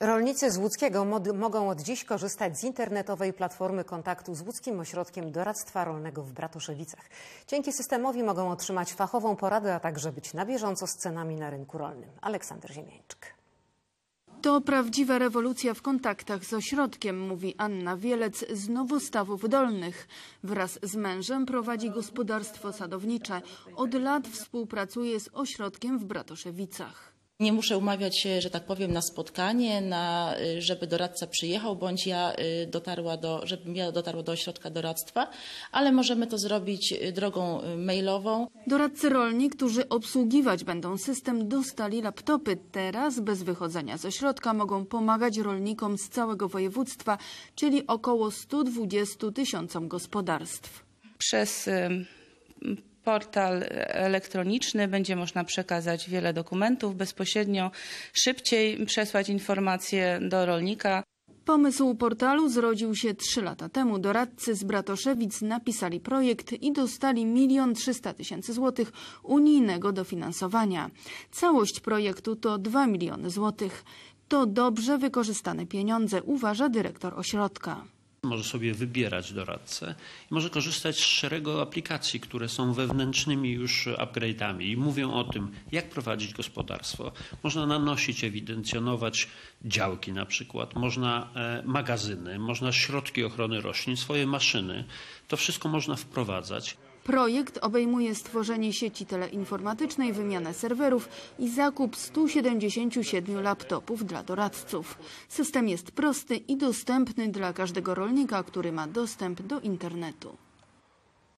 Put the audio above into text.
Rolnicy z Łódzkiego mogą od dziś korzystać z internetowej platformy kontaktu z Łódzkim Ośrodkiem Doradztwa Rolnego w Bratoszewicach. Dzięki systemowi mogą otrzymać fachową poradę, a także być na bieżąco z cenami na rynku rolnym. Aleksander Ziemieńczyk. To prawdziwa rewolucja w kontaktach z ośrodkiem, mówi Anna Wielec z Nowostawów Dolnych. Wraz z mężem prowadzi gospodarstwo sadownicze. Od lat współpracuje z ośrodkiem w Bratoszewicach. Nie muszę umawiać się, że tak powiem, na spotkanie, na, y, żeby doradca przyjechał, bądź ja y, dotarła do, żebym ja dotarła do ośrodka doradztwa, ale możemy to zrobić y, drogą mailową. Doradcy rolni, którzy obsługiwać będą system, dostali laptopy. Teraz bez wychodzenia z ośrodka mogą pomagać rolnikom z całego województwa, czyli około 120 tysiącom gospodarstw. Przez portal elektroniczny będzie można przekazać wiele dokumentów bezpośrednio, szybciej przesłać informacje do rolnika. Pomysł portalu zrodził się trzy lata temu. Doradcy z Bratoszewic napisali projekt i dostali milion trzysta tysięcy złotych unijnego dofinansowania. Całość projektu to 2 miliony złotych. To dobrze wykorzystane pieniądze, uważa dyrektor ośrodka. Może sobie wybierać doradcę i może korzystać z szeregu aplikacji, które są wewnętrznymi już upgrade'ami i mówią o tym, jak prowadzić gospodarstwo. Można nanosić, ewidencjonować działki na przykład, można e, magazyny, można środki ochrony roślin, swoje maszyny. To wszystko można wprowadzać. Projekt obejmuje stworzenie sieci teleinformatycznej, wymianę serwerów i zakup 177 laptopów dla doradców. System jest prosty i dostępny dla każdego rolnika, który ma dostęp do internetu.